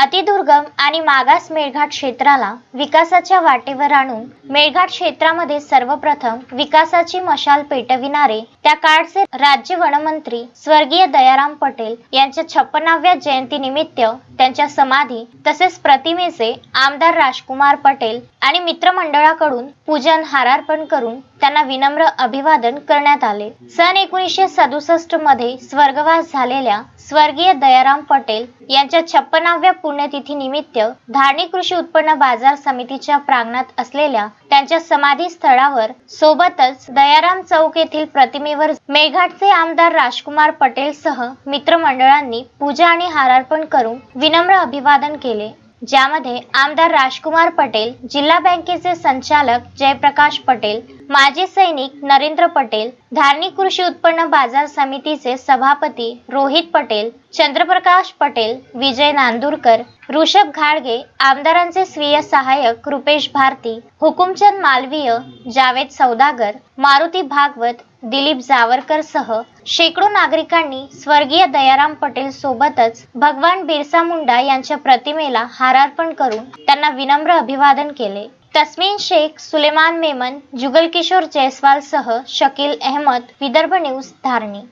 अतिदुर्गम आणि मागास मेळघाट क्षेत्राला विकासाच्या वाटेवर आणून मेळघाट क्षेत्रामध्ये सर्वप्रथम विकासाची मशाल पेटविणारे त्या काळचे राज्य वनमंत्री स्वर्गीय दयाराम पटेल यांच्या छप्पनाव्या जयंतीनिमित्त त्यांच्या समाधी तसेच प्रतिमेचे आमदार राजकुमार पटेल आणि मित्रमंडळाकडून पूजन हारार्पण करून त्यांना विनम्र अभिवादन करण्यात आले. सन एकोणीसशे सदुसष्टमध्ये स्वर्गवास झालेल्या स्वर्गीय दयाराम पटेल यांच्या छप्पनाव्या पुण्यतिथी निमित्त धारणी कृषी उत्पन्न बाजार समितीच्या प्रांगणात असलेल्या त्यांच्या समाधी स्थळावर सोबतच दयाराम चौक येथील प्रतिमेवर मेघाटचे आमदार राजकुमार पटेल सह मित्रमंडळांनी पूजा आणि हारार्पण करून विनम्र अभिवादन केले ज्यामध्ये आमदार राजकुमार पटेल जिल्हा बँकेचे संचालक जयप्रकाश पटेल माजी सैनिक नरेंद्र पटेल धारणी कृषी उत्पन्न बाजार समितीचे सभापती रोहित पटेल चंद्रप्रकाश पटेल विजय नांदूरकर ऋषभ घाडगे आमदारांचे स्वीय सहाय्यक रुपेश भारती हुकुमचंद मालवीय जावेद सौदागर मारुती भागवत दिलीप जावरकर सह शेकडो नागरिकांनी स्वर्गीय दयाराम पटेल सोबतच भगवान बिरसा मुंडा यांच्या प्रतिमेला हारार्पण करून त्यांना विनम्र अभिवादन केले. तस्मीन शेख सुलेमान मेमन जुगल किशोर जयस्वालसह शकील अहमद विदर्भ न्यूज धारणी.